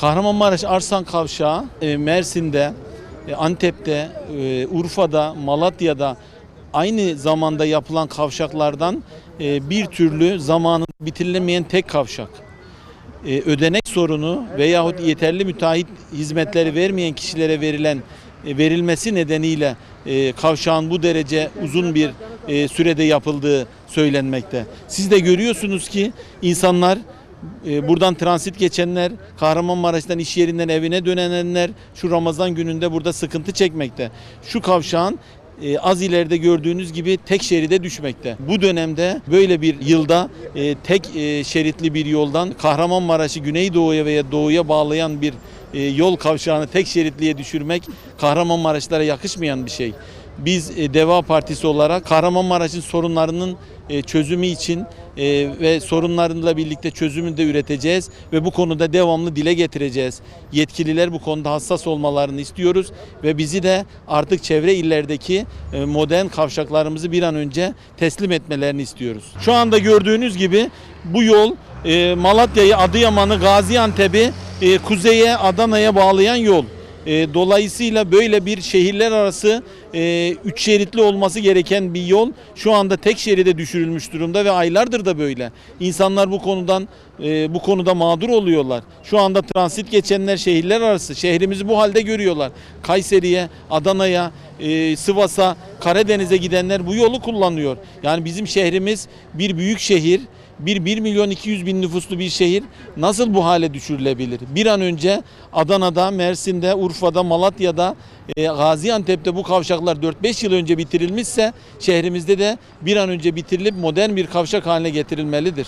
Kahramanmaraş Arsan Kavşağı e, Mersin'de, e, Antep'te, e, Urfa'da, Malatya'da aynı zamanda yapılan kavşaklardan bir türlü zamanı bitirilemeyen tek kavşak. Ödenek sorunu veyahut yeterli müteahhit hizmetleri vermeyen kişilere verilen verilmesi nedeniyle kavşağın bu derece uzun bir sürede yapıldığı söylenmekte. Siz de görüyorsunuz ki insanlar e, buradan transit geçenler, Kahramanmaraş'tan iş yerinden evine dönenler şu Ramazan gününde burada sıkıntı çekmekte. Şu kavşağın e, az ileride gördüğünüz gibi tek şeride düşmekte. Bu dönemde böyle bir yılda e, tek şeritli bir yoldan Kahramanmaraş'ı Güneydoğu'ya veya Doğu'ya bağlayan bir e, yol kavşağını tek şeritliye düşürmek Kahramanmaraşlara yakışmayan bir şey. Biz e, Deva Partisi olarak Kahramanmaraş'ın sorunlarının e, çözümü için ve sorunlarıyla birlikte çözümünü de üreteceğiz ve bu konuda devamlı dile getireceğiz. Yetkililer bu konuda hassas olmalarını istiyoruz ve bizi de artık çevre illerdeki modern kavşaklarımızı bir an önce teslim etmelerini istiyoruz. Şu anda gördüğünüz gibi bu yol Malatya'yı, Adıyaman'ı, Gaziantep'i e, kuzeye, Adana'ya bağlayan yol. E, dolayısıyla böyle bir şehirler arası e, üç şeritli olması gereken bir yol şu anda tek şeride düşürülmüş durumda ve aylardır da böyle. İnsanlar bu konudan e, bu konuda mağdur oluyorlar. Şu anda transit geçenler şehirler arası şehrimizi bu halde görüyorlar. Kayseri'ye, Adana'ya, e, Sivas'a, Karadeniz'e gidenler bu yolu kullanıyor. Yani bizim şehrimiz bir büyük şehir bir 1 milyon 200 bin nüfuslu bir şehir nasıl bu hale düşürülebilir? Bir an önce Adana'da, Mersin'de, Urfa'da, Malatya'da, e, Gaziantep'te bu kavşaklar 4-5 yıl önce bitirilmişse şehrimizde de bir an önce bitirilip modern bir kavşak haline getirilmelidir.